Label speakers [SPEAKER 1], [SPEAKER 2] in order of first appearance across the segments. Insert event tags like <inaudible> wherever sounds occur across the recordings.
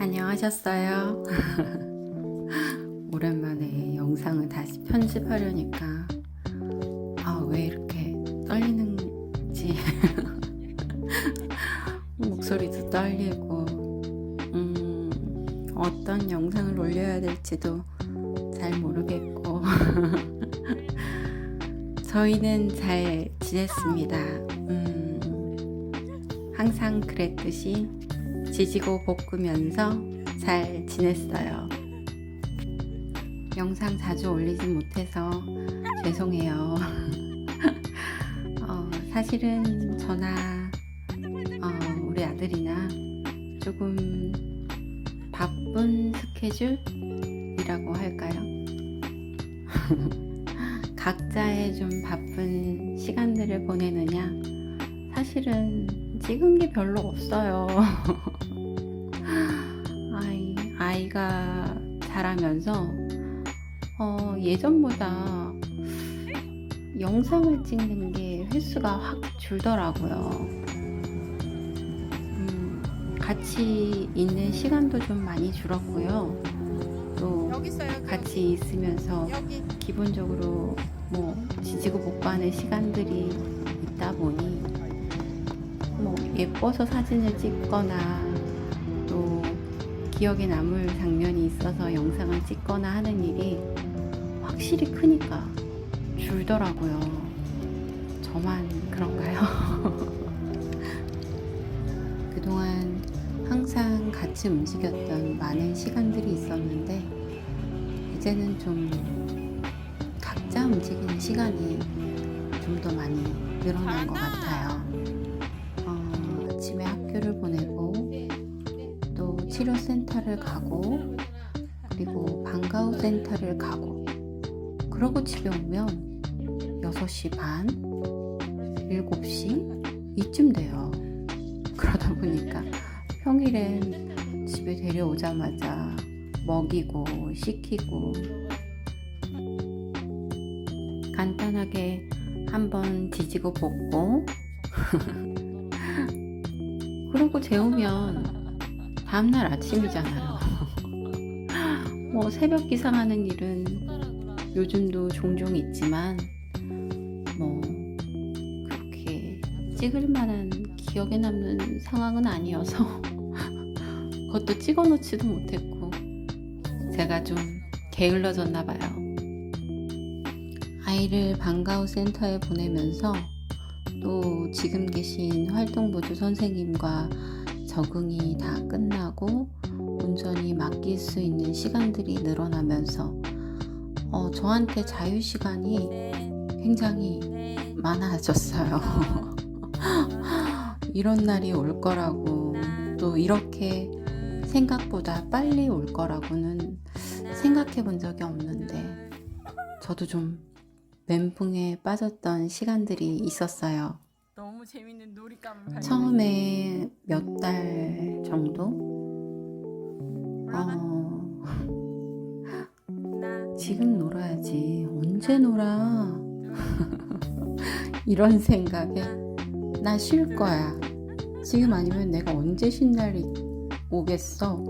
[SPEAKER 1] 안녕하셨어요. <laughs> 오랜만에 영상을 다시 편집하려니까 아, 왜 이렇게 떨리는지 <laughs> 목소리도 떨리고 음, 어떤 영상을 올려야 될지도 잘 모르겠고 <laughs> 저희는 잘 지냈습니다. 음, 항상 그랬듯이 지지고 볶으면서 잘 지냈어요. 영상 자주 올리지 못해서 죄송해요. <laughs> 어, 사실은 저나 어, 우리 아들이나 조금 바쁜 스케줄이라고 할까요? <laughs> 각자의 좀 바쁜 시간들을 보내느냐? 사실은 찍은 게 별로 없어요. <laughs> 아이, 아이가 자라면서 어, 예전보다 영상을 찍는 게 횟수가 확 줄더라고요. 음, 같이 있는 시간도 좀 많이 줄었고요. 또 같이 있으면서. 기본적으로 뭐 지지고 볶아하는 시간들이 있다 보니 뭐 예뻐서 사진을 찍거나 또 기억에 남을 장면이 있어서 영상을 찍거나 하는 일이 확실히 크니까 줄더라고요. 저만 그런가요? <laughs> 그동안 항상 같이 움직였던 많은 시간들이 있었는데 이제는 좀 각자 움직이는 시간이 좀 더 많이 늘어난 것 같아요. 어, 아침에 학교를 보내고 또 치료센터를 가고 그리고 방과후 센터를 가고 그러고 집에 오면 6시 반, 7시 이쯤 돼요. 그러다 보니까 평일엔 집에 데려오자마자 먹이고 씻기고. 간단하게 한번 뒤지고 볶고. <laughs> 그러고 재우면 다음날 아침이잖아요. <laughs> 뭐 새벽 기상하는 일은 요즘도 종종 있지만 뭐 그렇게 찍을 만한 기억에 남는 상황은 아니어서 <laughs> 그것도 찍어 놓지도 못했고 제가 좀 게을러졌나 봐요. 아이를 방과후 센터에 보내면서 또 지금 계신 활동보조 선생님과 적응이 다 끝나고 온전히 맡길 수 있는 시간들이 늘어나면서 어, 저한테 자유 시간이 굉장히 많아졌어요. <laughs> 이런 날이 올 거라고 또 이렇게 생각보다 빨리 올 거라고는 생각해 본 적이 없는데 저도 좀 멘붕에 빠졌던 시간들이 있었어요.
[SPEAKER 2] 너무 재밌는 놀이감을.
[SPEAKER 1] 처음에 몇 달 정도? 어,
[SPEAKER 2] 나
[SPEAKER 1] 지금 놀아야지. 언제 놀아? 이런 생각에 나 쉴 거야. 지금 아니면 내가 언제 쉰 날이 오겠어?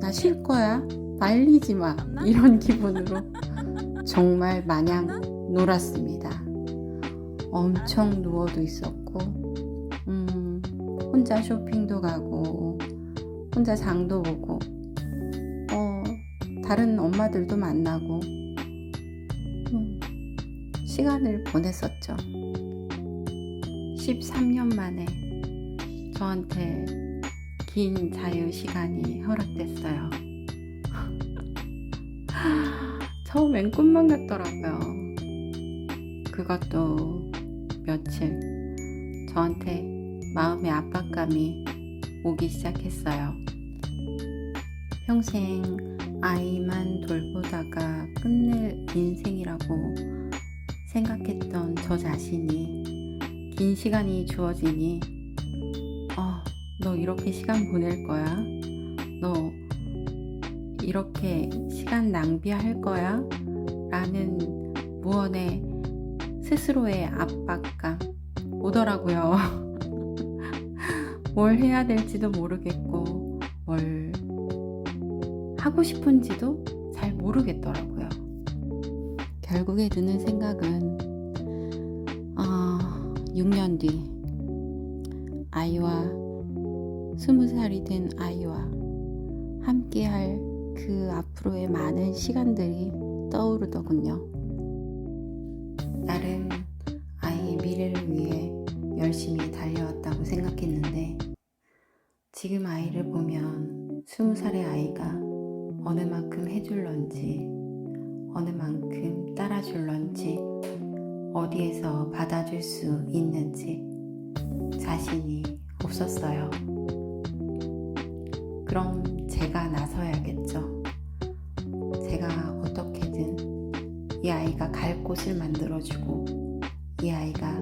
[SPEAKER 1] 나 쉴 거야. 말리지 마. 이런 기분으로 정말 마냥 놀았습니다. 엄청 누워도 있었고, 음, 혼자 쇼핑도 가고, 혼자 장도 보고, 어, 다른 엄마들도 만나고, 음, 시간을 보냈었죠. 13년 만에 저한테 긴 자유 시간이 허락됐어요. <laughs> 처음엔 꿈만 같더라고요. 그것도 며칠 저한테 마음의 압박감이 오기 시작했어요. 평생 아이만 돌보다가 끝낼 인생이라고 생각했던 저 자신이 긴 시간이 주어지니 어, 너 이렇게 시간 보낼 거야? 너 이렇게 시간 낭비할 거야? 라는 무언의 스스로의 압박감 오더라고요. <laughs> 뭘 해야 될지도 모르겠고, 뭘 하고 싶은지도 잘 모르겠더라고요. 결국에 드는 생각은, 아, 6년 뒤, 아이와, 20살이 된 아이와 함께 할 그 앞으로의 많은 시간들이 떠오르더군요. 나름 아이의 미래를 위해 열심히 달려왔다고 생각했는데 지금 아이를 보면 스무 살의 아이가 어느 만큼 해줄런지 어느 만큼 따라줄런지 어디에서 받아줄 수 있는지 자신이 없었어요. 그럼 제가 나서야겠죠. 제가 어떻게든 이 아이가 갈 곳을 만들어주고 이 아이가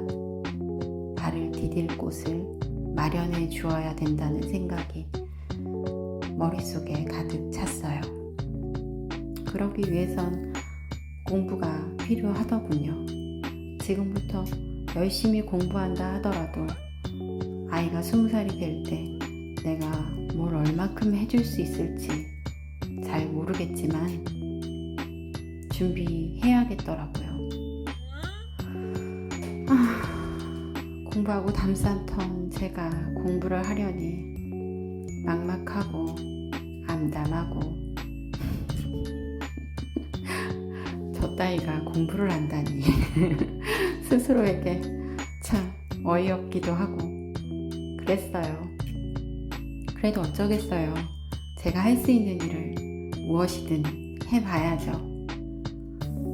[SPEAKER 1] 발을 디딜 곳을 마련해 주어야 된다는 생각이 머릿속에 가득 찼어요. 그러기 위해선 공부가 필요하더군요. 지금부터 열심히 공부한다 하더라도 아이가 스무 살이 될 때 내가 뭘 얼마큼 해줄 수 있을지 잘 모르겠지만 준비해야겠더라고요. 아, 공부하고 턴 제가 공부를 하려니 막막하고 암담하고 <laughs> 저 따위가 공부를 한다니 <laughs> 스스로에게 참 어이없기도 하고 그랬어요. 그래도 어쩌겠어요. 제가 할 수 있는 일을 무엇이든 해봐야죠.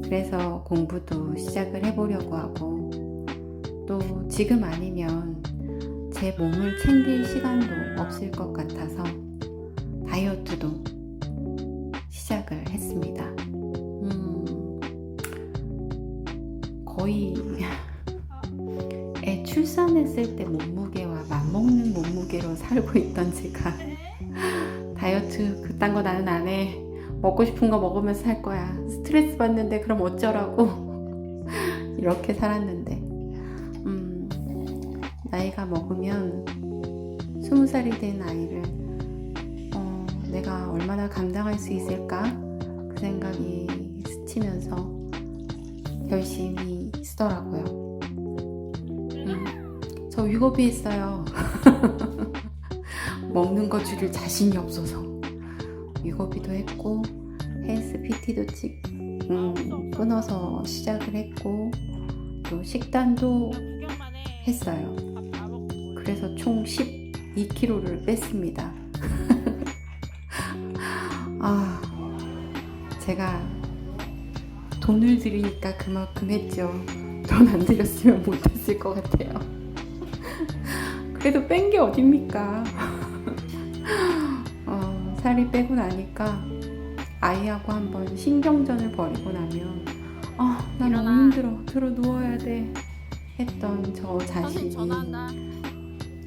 [SPEAKER 1] 그래서 공부도 시작을 해보려고 하고 또 지금 아니면 제 몸을 챙길 시간도 없을 것 같아서 다이어트도 시작을 했습니다. 음, 거의 애 출산했을 때 몸무게와 맞먹는 몸무게로 살고 있던 제가 <laughs> 다이어트 그딴 거 나는 안 해. 먹고 싶은 거 먹으면서 살 거야. 스트레스 받는데 그럼 어쩌라고. <laughs> 이렇게 살았는데. 음, 나이가 먹으면 스무 살이 된 아이를 어, 내가 얼마나 감당할 수 있을까? 그 생각이 스치면서 열심히 쓰더라고요. 음, 저 위고비 했어요. <laughs> 먹는 거 줄일 자신이 없어서 위고비도 했고 헬스 PT도 찍 음, 끊어서 시작을 했고 또 식단도 했어요. 그래서 총 12kg를 뺐습니다. <laughs> 아, 제가 돈을 들이니까 그만큼 했죠. 돈 안 들였으면 못했을 것 같아요. 그래도 뺀 게 어딥니까? <laughs> 어, 살이 빼고 나니까 아이하고 한번 신경전을 벌이고 나면 아, 나 너무. 힘들어. 들어 누워야 돼. 했던 저 자신이.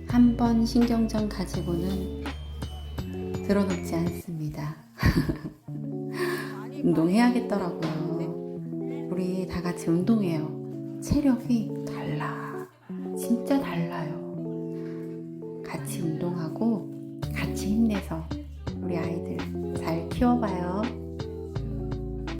[SPEAKER 1] 한 번 신경전 가지고는 들어놓지 않습니다. <laughs> 운동해야겠더라고요. 우리 다 같이 운동해요. 체력이 달라.